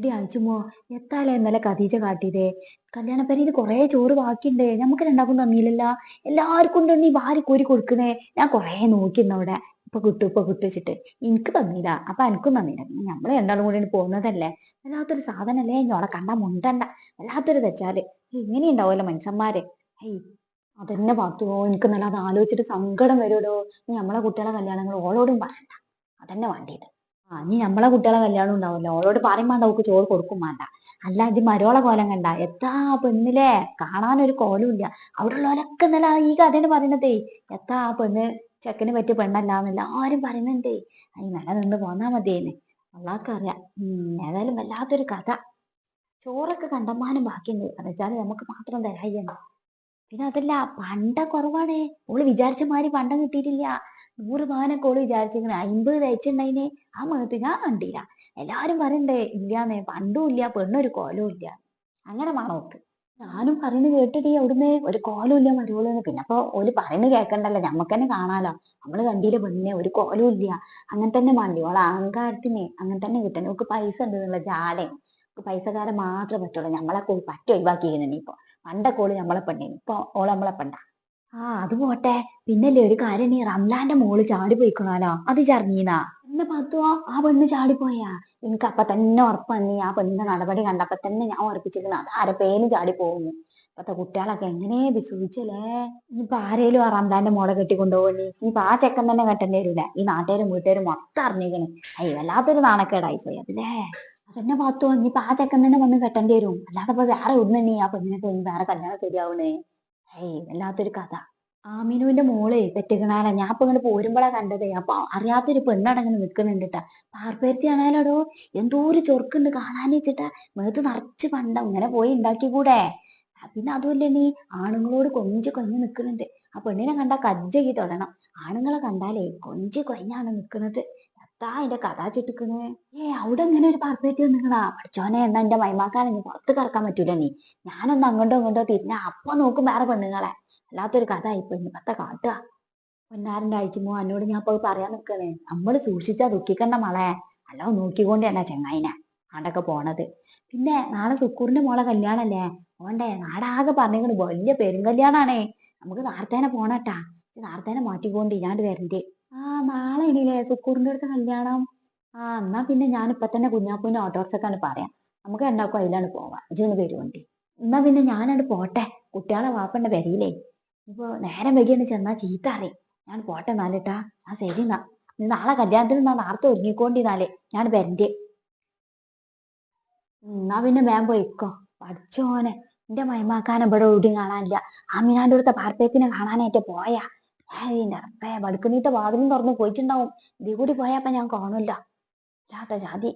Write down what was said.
എടി അയച്ചുമോ എത്താലേ ഇന്നലെ ഖദീജ കാട്ടിയതേ. കല്യാണപ്പരയിൽ കുറേ ചോറ് ബാക്കിയുണ്ട്. നമുക്ക് രണ്ടാക്കും തന്നില്ലല്ല എല്ലാവർക്കും ഉണ്ട് നീ വാരി കോരി കൊടുക്കണേ ഞാൻ കുറേ നോക്കിയിരുന്നു അവിടെ. ഇപ്പൊ കിട്ടും ഇപ്പൊ കിട്ടു വെച്ചിട്ട്. എനിക്ക് തന്നില്ല. അപ്പൊ എനിക്കും തന്നില്ല. നമ്മളെ രണ്ടാളും കൂടി പോകുന്നതല്ലേ? വല്ലാത്തൊരു സാധനല്ലേ? ഞോളെ കണ്ടാ മുണ്ടണ്ട. വല്ലാത്തൊരു തെച്ചാൽ ഇങ്ങനെയുണ്ടാവുമല്ലോ മനുഷ്യന്മാര്. ഹൈ അതെന്നെ പാത്തുവോ എനിക്ക് നല്ല അത് ആലോചിച്ചിട്ട് സങ്കടം വരുമല്ലോ നമ്മളെ കുട്ടികളെ കല്യാണങ്ങൾ ഓളോടും പറയണ്ട. അതെന്നെ വേണ്ടിയത്. ആ നമ്മളെ കുട്ടികളെ കല്യാണം ഉണ്ടാവുമല്ലോ ഓളോട് പറയും വേണ്ട അവക്ക് ചോറ് കൊടുക്കും വേണ്ട. അല്ല ഇജ്ജ് മരോളെ കോലം കണ്ട. എത്താ പെണ്ണിലെ? ഒരു കോലുമില്ല അവിടെ ഉള്ളവരൊക്കെ ഇന്നലെ ഈ കഥയാണ് പറയുന്നതേ. എത്താ പെണ്ണ് ചെക്കന് പറ്റിയ പെണ്ണല്ലാന്ന് എല്ലാരും പറയുന്നുണ്ടേ. ഈ നില നിന്ന് പോന്നാ മതിയേന്ന്. അള്ളാക്കറിയാം ഏതായാലും വല്ലാത്തൊരു കഥ. ചോറൊക്കെ കണ്ടമാനം ബാക്കിയുണ്ട്. അതെച്ചാൽ നമുക്ക് മാത്രം തരായ്യണ്ട പിന്നെ അതല്ല പണ്ട കുറവാണ്. ഓൾ വിചാരിച്ച മാതിരി പണ്ട കിട്ടിയിട്ടില്ല. നൂറ് പവനൊക്കെ ഓൾ വിചാരിച്ചിങ്ങനെ അമ്പത് തയ്ച്ചിണ്ടായിനെ ആ മുഖത്ത് ഞാൻ കണ്ടില്ല. എല്ലാരും പറയണ്ടേ ഇല്ലാന്നേ പണ്ടും ഇല്ല പെണ്ണൊരു കോലവും ഇല്ല. അങ്ങനെ മണോക്ക് ഞാനും പറയുന്നത് കേട്ടിട്ട് അവിടുന്ന് ഒരു കോലും ഇല്ല മരുവോളെന്ന് പിന്നെ അപ്പൊ ഓൽ പറയുന്നത് കേൾക്കണ്ടല്ലോ നമ്മക്ക് തന്നെ കാണാലോ. നമ്മൾ കണ്ടില്ല പെണ്ണിനെ ഒരു കോലും ഇല്ല. അങ്ങനെ തന്നെ മണ്ടി ഓളെ അഹങ്കാരത്തിന് അങ്ങനെ തന്നെ കിട്ടണം. ഓക്ക് പൈസ ഉണ്ട് എന്നുള്ള ജാലയും പൈസക്കാരെ മാത്രമേ പറ്റുള്ളൂ. നമ്മളെ ഒരു പറ്റ ഒഴിവാക്കിയിരുന്നു ഇപ്പൊ. പണ്ടൊക്കെ ഓൾ നമ്മളെ പെണ്ണേനു ഇപ്പൊ ഓൾ നമ്മളെ പെണ്ട. ആ അത് പോട്ടെ. പിന്നല്ലേ ഒരു കാര്യം നീ റംലാന്റെ മോൾ ചാടി പോയിക്കണാലോ? അത് ചറിഞ്ഞീനാ എന്നെ പത്തുവോ ആ പെണ്ണ് ചാടിപ്പോയാ? എനിക്ക് അപ്പൊ തന്നെ ഉറപ്പാണ് നീ ആ പെണ്ണിന്റെ നടപടി കണ്ടപ്പോ തന്നെ ഞാൻ ഉറപ്പിച്ചിരുന്നു അത് ആരെ പേരും ചാടി പോകുന്നു. ഇപ്പത്തെ കുട്ടികളൊക്കെ എങ്ങനെ വിശ്വസിച്ചല്ലേ? ഇനിയിപ്പൊ ആരേലും ആ റംലാന്റെ മോളെ കെട്ടിക്കൊണ്ടുപോകണി ഇനിയിപ്പൊ ആ ചെക്കൻ തന്നെ കെട്ടേണ്ടി വരൂല. ഈ നാട്ടുകാരും വീട്ടുകാരും മൊത്തം അറിഞ്ഞിരിക്കണേ. അയ്യ വല്ലാത്തൊരു നാണക്കേടായി പോയി അതില്ലേ അതന്നെ പാത്തോ ഇനിയിപ്പൊ ആ ചെക്കൻ തന്നെ വന്ന് കെട്ടേണ്ടി വരും. അല്ലാതെ ഇപ്പൊ വേറെ ഒന്നും നീ ആ പെണ്ണിനെ വേറെ കല്യാണം ശരിയാവണേ ഏയ് വല്ലാത്തൊരു കഥ. ആമിനുവിന്റെ മോളെ പെറ്റുകണാല ഞാൻ ഇപ്പൊ ഇങ്ങനെ പോരുമ്പോഴാ കണ്ടതേ. അപ്പൊ അറിയാത്തൊരു പെണ്ണടങ്ങനെ നിൽക്കുന്നുണ്ട് ട്ടാ പാർപ്പേരത്തി ആണാലോടോ എന്തോ ഒരു ചൊറുക്കുണ്ട് കാണാൻ വെച്ചിട്ടാ. മേത്ത് നിറച്ച് പണ്ട. ഇങ്ങനെ പോയി ഉണ്ടാക്കി കൂടെ പിന്നെ അതുമല്ല നീ ആണുങ്ങളോട് കൊഞ്ച് കൊഞ്ഞ് നിൽക്കുന്നുണ്ട് ആ പെണ്ണിനെ കണ്ടാ കജ്ജകി തൊടണം. ആണുങ്ങളെ കണ്ടാലേ കൊഞ്ച് കൊഞ്ഞാണ് നിൽക്കുന്നത് എത്താ അതിന്റെ കഥ ചിട്ടിക്കണ് ഏ അവിടെ ഇങ്ങനെ ഒരു പാർപ്പേറ്റി നിങ്ങളാ. പഠിച്ചോനെ എന്നാ എന്റെ മൈമാക്കാലും പുറത്ത് കറക്കാൻ പറ്റൂല നീ. ഞാനൊന്ന് അങ്ങോട്ടോ ഇങ്ങോട്ടോ തിരിഞ്ഞ അപ്പൊ നോക്കും വേറെ പെണ്ണുങ്ങളെ. അല്ലാത്തൊരു കഥ ഇപ്പൊ ഇന്നത്തെ കാട്ടുക. പൊന്നാരന്റെ അയച്ചുമോ എന്നോട് ഞാൻ പോയി പറയാൻ നിക്കണേ നമ്മൾ സൂക്ഷിച്ചാ ദുഃഖിക്കണ്ട മോളെ. അല്ലോ നോക്കിക്കൊണ്ട് തന്നെ ചെങ്ങായിനെ ആണ്ടൊക്കെ പോണത്. പിന്നെ നാളെ സുക്കൂറിന്റെ മോളെ കല്യാണല്ലേ? പോണ്ടേ നാടാകെ പറഞ്ഞിങ്ങനെ വലിയ പെരും കല്യാണാണേ നമുക്ക് നാർത്തേനെ പോണട്ടാ. നാർത്തേനെ മാറ്റിക്കൊണ്ട് ഇല്ലാണ്ട് വരണ്ടേ. ആ നാളെ ഇനിയില്ലേ സുക്കൂറിന്റെ അടുത്ത കല്യാണം. ആ എന്നാ പിന്നെ ഞാൻ ഇപ്പൊ തന്നെ കുഞ്ഞാപ്പൂന്റെ ഓട്ടോറിക്ഷക്കാണ് പറയാം. നമുക്ക് രണ്ടാക്കും അതിലാണ് പോവാം. ഇജൊന്ന് വരുവണ്ടി എന്നാ പിന്നെ ഞാനങ്ങട് പോട്ടെ. കുട്ടികളെ വാപ്പന്റെ വരിയില്ലേ ഇപ്പൊ നേരം വൈകിയാണ് ചെന്നാ ചീത്ത അറിയും ഞാൻ പോട്ടെ നാലിട്ടാ ആ ശരി എന്നാ. നീ നാളെ കല്യാണത്തിന് നാ നേരത്തെ ഒരുങ്ങിക്കൊണ്ടിരുന്നാലേ ഞാൻ വരണ്ടേ. എന്നാ പിന്നെ വേഗം പോയിക്കോ. പഠിച്ചോനെ എന്റെ മൈമാക്കാനെ ഇവിടെ ഓടി കാണാനില്ല. ആമിനാന്റെ അടുത്ത പാർത്തേക്കിനെ കാണാനായിട്ട് പോയാ. ഏതിന്റെ അപ്പേ വടുക്കുനീട്ട് വാതിലും തുറന്ന് പോയിട്ടുണ്ടാവും. ഇതേ കൂടി പോയാപ്പ ഞാൻ കാണൂല്ല. ഇല്ലാത്ത ജാതി.